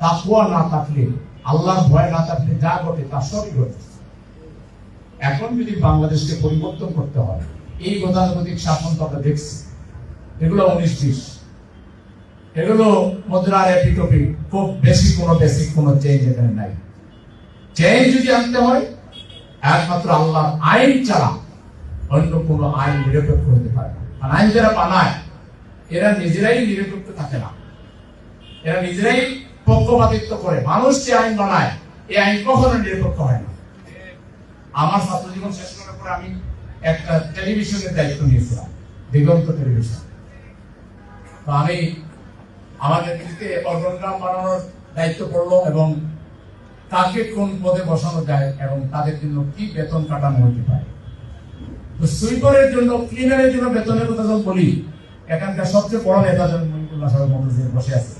তাকুয়া না থাকলে, আল্লাহর ভয় না থাকলে যা ঘটে তা সবই ঘটে। এখন যদি বাংলাদেশকে পরিবর্তন করতে হয়, এই গতানুগতিক শাসন তো আমরা দেখছি। এগুলো উনিশ এগুলো মুদ্রার এপিটপি, খুব বেশি কোনো বেসিক কোনো চেঞ্জ এখানে নাই। চেঞ্জ যদি আনতে হয়, একমাত্র আল্লাহর আইন ছাড়া অন্য কোনো আইন নিরপেক্ষ হতে পারে না। আর আইন যারা বানায়, এরা নিজেরাই নিরপেক্ষ থাকে না। এরা নিজেরাই পক্ষপাতিত্ব করে। মানুষ যে আইন বানায়, এই আইন কখনো নিরপেক্ষ হয় না। আমার ছাত্র জীবন শেষ করার পর আমি একটা টেলিভিশনের দায়িত্ব নিয়েছিলাম, দিগন্ত টেলিভিশন। আমি আমার নেতৃত্বে অর্গানগ্রাম বানানোর দায়িত্ব পড়ল এবং কাকে কোন পদে বসানো যায় এবং তাদের জন্য কি বেতন কাটানো হতে পারে। তো সুইপারের জন্য, ক্লিনারের জন্য বেতনের কথা যখন বলি, এখানকার সবচেয়ে বড় নেতা যখন মহিবুল্লাহ সাহেব বসে আছে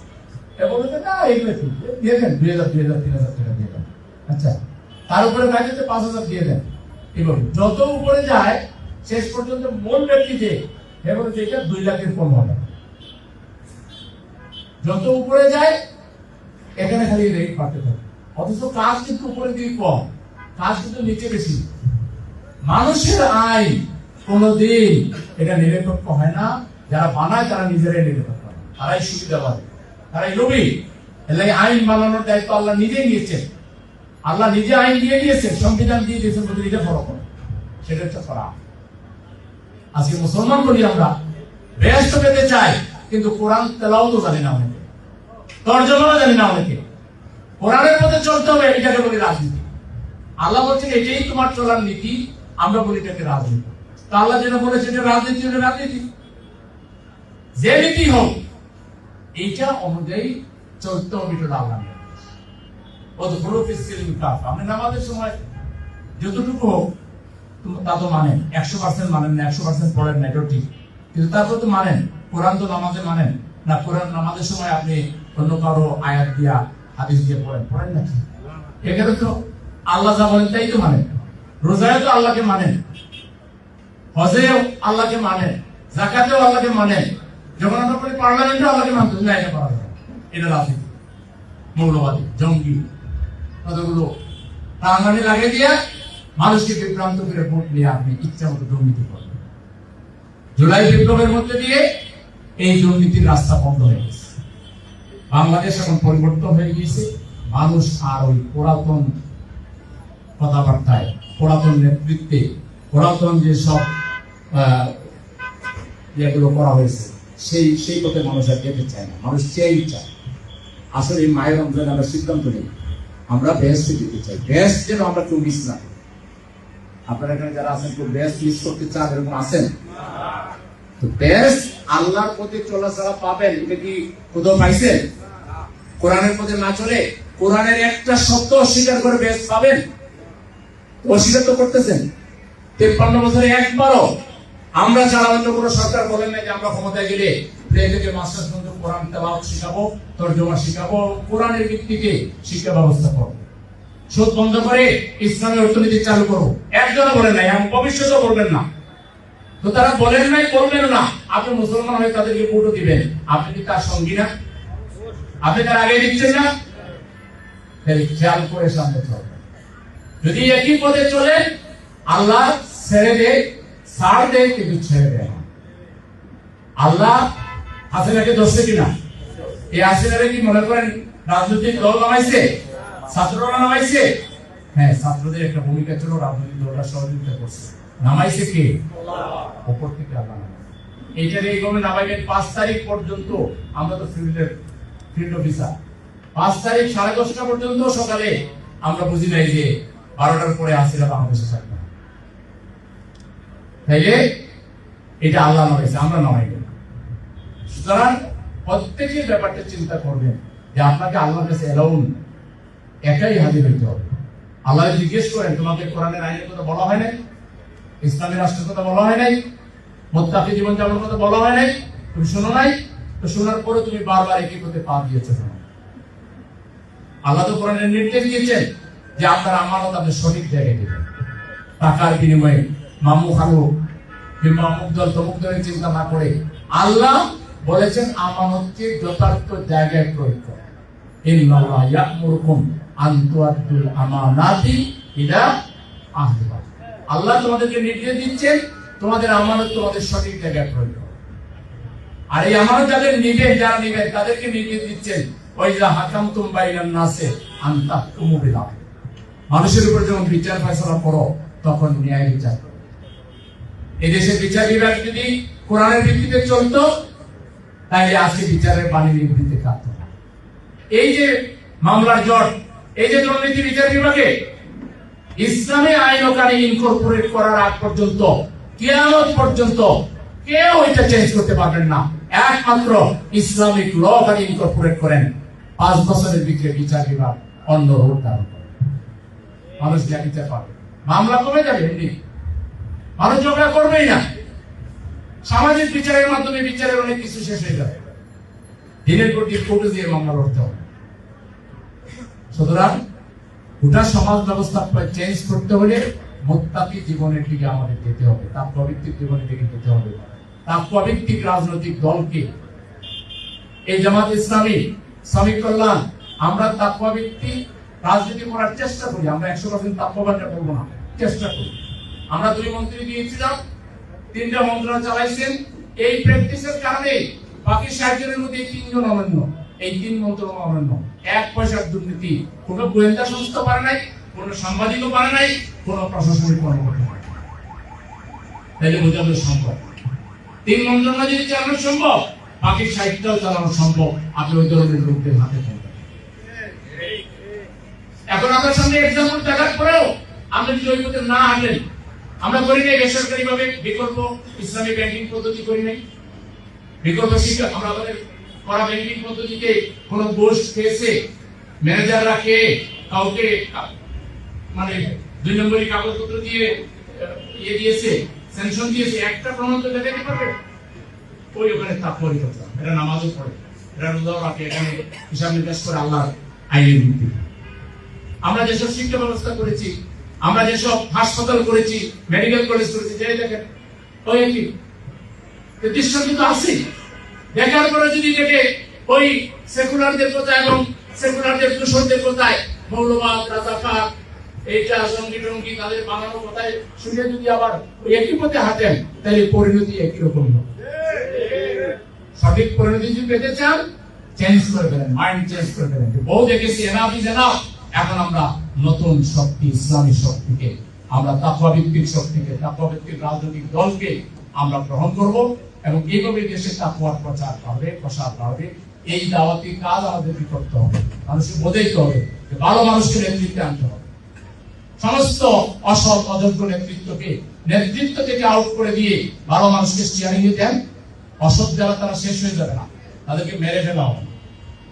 যত উপরে যায় এখানে খালি কাজ কিন্তু উপরে কম, কাজ কিন্তু নিচে বেশি। মানুষের আয় কোনদিন এটা নিরপেক্ষ হয় না। যারা বানায়, তারা নিজেরাই নিরপেক্ষ হয়। তারাই সুবিধাবাদী। তারাই লোভী এর আইন বানানোর দায়িত্ব আল্লাহ নিজেই নিয়েছেন। আল্লাহ নিজে আইন দিয়ে দিয়েছেন, সংবিধান দিয়ে দিয়েছেন বলে নিজে ফলো করো সেটা হচ্ছে করা। আজকে মুসলমান বলি আমরা বেহেস্ত পেতে চাই, কিন্তু কোরআন তেলাও তো জানি না অনেকে। তর্জমাও জানি না অনেকে। কোরআনের মধ্যে চলতে হবে, এটাকে বলি রাজনীতি। আল্লাহ বলছেন, এটাই তোমার চলার নীতি, আমরা বলি এটাকে রাজনীতি। তা আল্লাহ যেটা বলেছে এটা রাজনীতি এটা রাজনীতি। যে নীতি হোক এইটা অনুযায়ী হবে এটা আল্লাহ নামাজের সময় আপনি অন্য কারও তো আল্লাহ যা বলেন তাই তো মানেন। রোজায় তো আল্লাহকে মানেন। হজেও আল্লাহকে মানেন। জাকাতেও আল্লাহকে মানেন। যখন আমরা বলি পার্লামেন্টে আল্লাহকে মানতে না এটা যাবে না। এটা রাজনীতি মৌলবাদী, জঙ্গি, কতগুলো টাঙ্গানি লাগিয়ে দিয়ে মানুষকে বিভ্রান্ত করে ভোট নিয়ে আপনি ইচ্ছা মতো দুর্নীতি করবেন জুলাই বিপ্লবের মধ্যে দিয়ে এই দুর্নীতির রাস্তা বন্ধ হয়ে গেছে। বাংলাদেশ এখন পরিবর্তন হয়ে গিয়েছে। মানুষ আর ওই পুরাতন কথাবার্তায়, পুরাতন নেতৃত্বে, পুরাতন যে সব যেগুলো করা হয়েছে সেই সেই পথে মানুষ আর যেতে চায় না। মানুষ চেয়েই চায়। আসলে এই মায়ের রমজান আমরা সিদ্ধান্ত নেই। আমরা বেস্ট দিতে চাই। বেস্ট যেন আমরা কেউ মিস না। আপনারা এখানে যারা আছেন, কেউ বেস্ট মিস করতে চান, এরকম আছেন? তো বেস্ট আল্লাহর পথে চলাচলা পাবেন। এটা কি কোথাও পাইছেন কোরআনের পথে না চলে? কোরআনের একটা শব্দ অস্বীকার করে বেস্ট পাবেন? অস্বীকার তো করতেছেন। তেপ্পান্ন বছরে একবারও আমরা ছাড়া অন্য কোনো সরকার বলেন না যে আমরা ক্ষমতায় গেলে প্লে থেকে মাস্টার পর্যন্ত কোরআন তেলাওয়াত শিখাবো, তর্জমা শিখাবো, কোরআনের ভিত্তিতে শিক্ষা ব্যবস্থা করব। সুদ বন্ধ করে ইসলামের অর্থনীতি চালু করব। একজনও বলেন নাই এবং ভবিষ্যতেও বলবেন না। তো তারা বলেন নাই, করবেন না। আপনি মুসলমান হয়ে তাদেরকে ভোটও দিবেন। আপনি কি তার সঙ্গী না? আপনি তার আগে দিচ্ছেন না? খেয়াল করে সামনে চলবেন যদি একই পথে চলে আল্লাহ ছেড়ে দেয় ছাড় দেয় কিন্তু ছেড়ে দেয় না আল্লাহ হাসিনাকে ধরছে কিনা? এই হাসিনারে কি মনে করেন রাজনৈতিক দল নামাইছে? ছাত্ররা নামাইছে? হ্যাঁ ছাত্রদের একটা ভূমিকা ছিল রাজনৈতিক দলরা সহযোগিতা করছে। নামাইছে কে? ওপর থেকে আল্লাহ এইটার এইভাবে নামাইবেন পাঁচ তারিখ পর্যন্ত, আমরা তো ফিল্ডের ফিল্ড অফিসার। পাঁচ তারিখ সাড়ে দশটা পর্যন্ত সকালে আমরা বুঝি নাই যে বারোটার পরে আসিরা বাংলাদেশে থাকবে। তাইলে এটা আল্লাহ নামাইছে আমরা নামাই না। সুতরাং প্রত্যেকের ব্যাপারটা চিন্তা করবেন যে আপনাকে আল্লাহর কাছে এলাউন একাই হাজির হইতে হবে। আল্লাহ জিজ্ঞেস করেন তোমাকে কোরআনের আইনের কথা বলা হয় নাই? ইসলামের রাষ্ট্রের কথা বলা হয় নাই? মোত্তাকি জীবন যাপনের কথা বলা হয় নাই? তুমি শোনো নাই? তো শোনার পরে তুমি বারবার একই পথে পা দিয়েছ? আল্লাহ তো কোরআনের নির্দেশ দিয়েছেন যে আপনার আমারও তাদের সঠিক জায়গায় দেবেন। টাকার বিনিময়ে মামু চিন্তা না করে আল্লাহ বলেছেন, আমানতকে যথার্থ জায়গায় প্রয়োগ করো। আল্লাহ তোমাদেরকে নির্দেশ দিচ্ছেন, তোমাদের আমানত তোমাদের সঠিক জায়গায় প্রয়োগ। আর এই আমানত যাদের নিবে যারা নিবে তাদেরকে নির্দেশ দিচ্ছেন ওই যা হাকাম তুম বাইনান নাসে আন্তা মানুষের উপর যখন বিচার ফয়সলা করো, তখন ন্যায় বিচার করো। এই দেশের বিচার বিভাগ যদি কোরআনের ভিত্তিতে চলতো, তাহলে আজকে বিচারের বাণী নিবৃত্তি কাঁদত এই যে মামলার জট, এই যে দুর্নীতি বিচার বিভাগে ইসলামে আইন ও কানে ইনকর্পোরেট করার আগ পর্যন্ত, কিয়ামত পর্যন্ত কেউ এটা চেঞ্জ করতে পারবেন না। একমাত্র ইসলামিক ল কানে ইনকর্পোরেট করেন। পাঁচ বছরের ভিতরে বিচার বিভাগ অন্য রূপ ধারণ করে মানুষ জানিতে পাবে মামলা কমে যাবে এমনি মানুষ ঝগড়া করবেই না। সামাজিক বিচারের মাধ্যমে বিচারের অনেক কিছু শেষ হয়ে যাবে। দিনের পর দিন কোর্টে দিয়ে মামলা লড়তে হবে। সুতরাং গোটা সমাজ ব্যবস্থা চেঞ্জ করতে হলে মোত্তাকি জীবনের দিকে আমাদের যেতে হবে। তাৎপভিত্তিক জীবনের দিকে যেতে হবে। তাৎপভিত্তিক রাজনৈতিক দলকে। এই জামাত ইসলামী, শ্রমিক কল্যাণ, আমরা তাৎপভিত্তিক রাজনীতি করার চেষ্টা করি। আমরা একশো পার্সেন্ট তাৎপবানটা করব না। চেষ্টা করি। আমরা দুই মন্ত্রী দিয়েছিলাম তিনটা মন্ত্রণা চালাইছেন। এই প্র্যাকটিসের কারণে বাকি ষাট জনের মধ্যে তিনজন অনন্য। এই তিন মন্ত্রণা অনন্য। এক পয়সার দুর্নীতি। কোনো গোয়েন্দা সংস্থা পারে নাই, কোনো সাংবাদিকও পারে নাই, কোনো প্রশাসনিক কর্মকর্তা তাইলে বোঝানো সম্ভব। তিন মন্ত্রণা যদি চালানো সম্ভব, বাকি ষাটটাও চালানো সম্ভব। আপনি ওই ধরনের লোকদের হাতে থাকবেন এখন আপনার সামনে এক্সাম্পল দেখার পরেও আমরা যদি ওই না হাঁটেন আমরা করি নাই বেসরকারি ভাবে বিকল্প ইসলামী ব্যাংকিং পদ্ধতি করি নাই। বিকল্প শিক্ষা, আমরা আমাদের করা ব্যাংকিং পদ্ধতিতে কোন দোষ খেয়েছে ম্যানেজাররা খেয়ে কাউকে মানে দুই নম্বরই কাগজপত্র দিয়ে ইয়ে দিয়েছে স্যাংশন দিয়েছে, একটা প্রমাণ তো দেখাতে পারবে। ওই ওখানে তাৎপর্য করতাম এটা নামাজও পড়ে। এটা রোজাও রাখে, এখানে হিসাব নিকাশ করে আল্লাহর আইনের ভিত্তি আমরা যেসব শিক্ষা ব্যবস্থা করেছি আমরা যেসব হাসপাতাল করেছি মেডিকেল কলেজ করেছি যে দেখেন, ওই একই দৃশ্য কিন্তু আছে দেখার পরে যদি দেখে ওই সেকুলারদের কথা এবং সেকুলারদের দূষণদের কথায়? মৌলবাদ, রাজাকার, এইটা সঙ্গী টঙ্গি, তাদের বানানো কথায় শুনে যদি আবার ওই একই পথে হাঁটেন, তাহলে পরিণতি একই রকম হবে। সঠিক পরিণতি যদি পেতে চান চেঞ্জ করে ফেলেন মাইন্ড চেঞ্জ করে ফেলেন। বহু দেখেছি, এনাফ ইজ এনাফ। এখন আমরা নতুন শক্তি, ইসলামী শক্তিকে। আমরা তাৎবাভিত্তিক শক্তিকে তাৎবাভিত্তিক রাজনৈতিক দলকে আমরা গ্রহণ করব এবং এইভাবে দেশে তাকুয়ার প্রচার বাড়বে প্রসার বাড়বে এই দাওয়াতি কাজ আমাদেরকে করতে হবে? মানুষকে বোঝাইতে হবে যে ভালো মানুষকে নেতৃত্বে আনতে হবে। সমস্ত অসৎ, অযোগ্য নেতৃত্বকে, নেতৃত্ব থেকে আউট করে দিয়ে ভালো মানুষকে স্টিয়ারিং এ দেন। অসৎ যারা, তারা শেষ হয়ে যাবে না। তাদেরকে মেরে ফেলা হবে।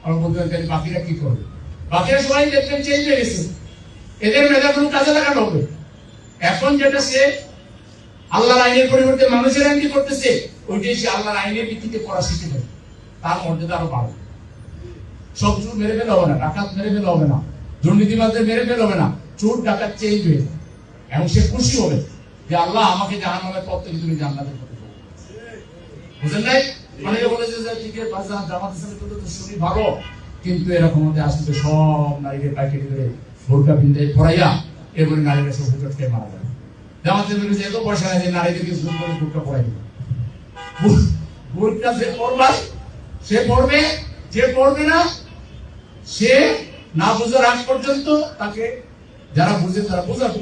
আমার বলতে বাকিরা কি করবে? বাকিরা সবাই দেখবেন চেঞ্জ হয়ে গেছে। এদের মেধাগুলো কাজে লাগানো হবে। এখন যেটা সে আল্লাহর আইনের পরিবর্তে মানুষের আইনটি করতেছে, ওইটাই সে আল্লাহর আইনের ভিত্তিতে পড়া শিখে দেবে তার মর্যাদা আরও বাড়বে। সব চোর মেরে ফেলে হবে না, ডাকাত মেরে ফেলে হবে না দুর্নীতিবাদদের মেরে ফেলে হবে না, চোর ডাকাত এবং সে খুশি হবে যে আল্লাহ আমাকে জাহান্নামের পথ থেকে তুমি। বুঝলেন নাই? অনেকে বলেছে যে ঠিক আছে তো শুনি ভালো, কিন্তু এরকম মধ্যে আসলে সব নারীদের করে ভোটটা পিনতে পড়াইয়া এরপরে নারীরা সব খেয়ে মারা যাবে জামাত ইসলামের যে এত পয়সা যে নারীদেরকে জুম করে ভোটটা পড়াই ভোটটা যে পড়বা, সে পড়বে, যে পড়বে না, সে না বোঝার আগ পর্যন্ত তাকে, যারা বুঝে তারা বোঝাবে।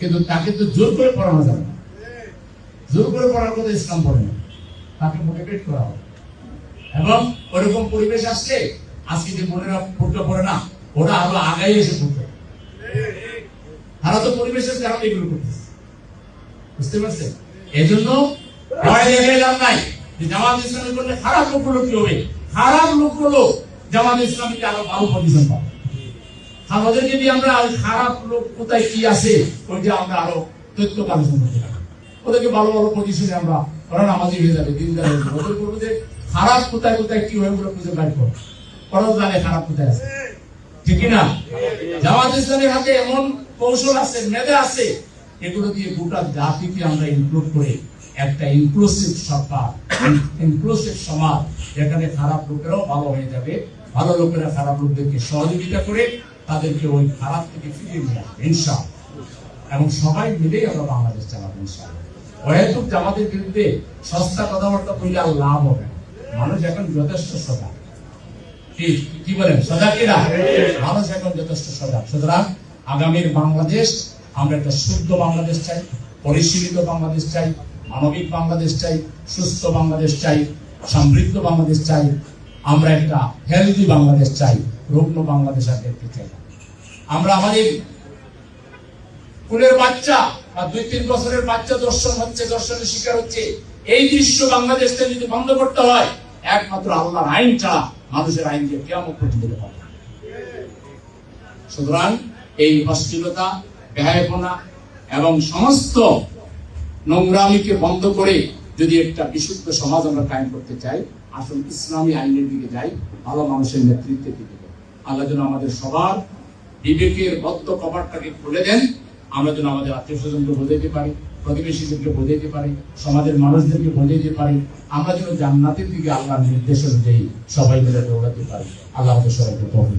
কিন্তু তাকে তো জোর করে পড়ানো যাবে না। জোর করে পড়ার কথা ইসলাম পড়ে না। তাকে মোটিভেট করা হবে। এবং ওরকম পরিবেশ আসছে, আজকে যে বোনেরা ফুটতে পড়ে না ওরা আরও আগাই এসে ফুটবে তারা তো পরিবেশের কারণে এগুলো করতেছে। বুঝতে পারছেন? এই জন্য ভয় নাই যে জামাত করলে খারাপ কি হবে? খারাপ জামাত আরও ভালো পজিশন পাবে। আর ওদের যদি আমরা খারাপ লোক কোথায় কি আছে আমরা আরও তথ্য করতে ওদেরকে ভালো ভালো পজিশনে আমরা ওরা নামাজি হয়ে যাবে ওদের বলব যে খারাপ কোথায় কোথায় কি হয়ে ওগুলো খুঁজে বাইর করো। জানে খারাপ কোথায় আছে। ঠিক না? জামাত ইসলামের হাতে এমন কৌশল আছে, মেধা আছে, এগুলো দিয়ে গোটা জাতিকে আমরা ইনক্লুড করে একটা ইনক্লুসিভ সরকার ইনক্লুসিভ সমাজ, যেখানে খারাপ লোকেরাও ভালো হয়ে যাবে। ভালো লোকেরা খারাপ লোকদেরকে সহযোগিতা করে তাদেরকে ওই খারাপ থেকে ফিরিয়ে নিয়ে আসবে, ইনশাআল্লাহ। এবং সবাই মিলেই আমরা বাংলাদেশ চালাবো ইনশাআল্লাহ। অহেতুক জামাতের বিরুদ্ধে সস্তা কথাবার্তা বললে আর লাভ হবে মানুষ এখন যথেষ্ট সজাগ। কি বলেন সজাগ কিনা মানুষ এখন যথেষ্ট সজাগ সুতরাং আগামীর বাংলাদেশ, আমরা একটা শুদ্ধ বাংলাদেশ চাই, পরিশীলিত বাংলাদেশ চাই, মানবিক বাংলাদেশ চাই, সুস্থ বাংলাদেশ চাই, সমৃদ্ধ বাংলাদেশ চাই, আমরা একটা হেলদি বাংলাদেশ চাই, রুগ্ন বাংলাদেশ আর দেখতে চাই। আমরা আমাদের কুলের বাচ্চা বা দুই তিন বছরের বাচ্চা দর্শন হচ্ছে, দর্শনের শিকার হচ্ছে, এই দৃশ্য বাংলাদেশ থেকে যদি বন্ধ করতে হয়, একমাত্র আল্লাহর আইন ছাড়া মানুষের আইন দিয়ে কেমন না। সুতরাং এই অশ্লীলতা ব্যয়পনা এবং সমস্ত নোংরামিকে বন্ধ করে যদি একটা বিশুদ্ধ সমাজ আমরা কায়েম করতে চাই আসল ইসলামী আইনের দিকে যাই, ভালো মানুষের নেতৃত্বের দিকে যাই। আল্লাহ যেন আমাদের সবার বিবেকের বদ্ধ কপাটটাকে খুলে দেন, আমরা যেন আমাদের আত্মীয় স্বজনকে বোঝাইতে পারি প্রতিবেশীদেরকে বোঝাইতে পারে, সমাজের মানুষদেরকে বোঝাইতে পারি আমরা যেন জান্নাতের দিকে আল্লাহর নির্দেশ অনুযায়ী সবাই মিলে দৌড়াতে পারি আল্লাহ সবাইকে করুন।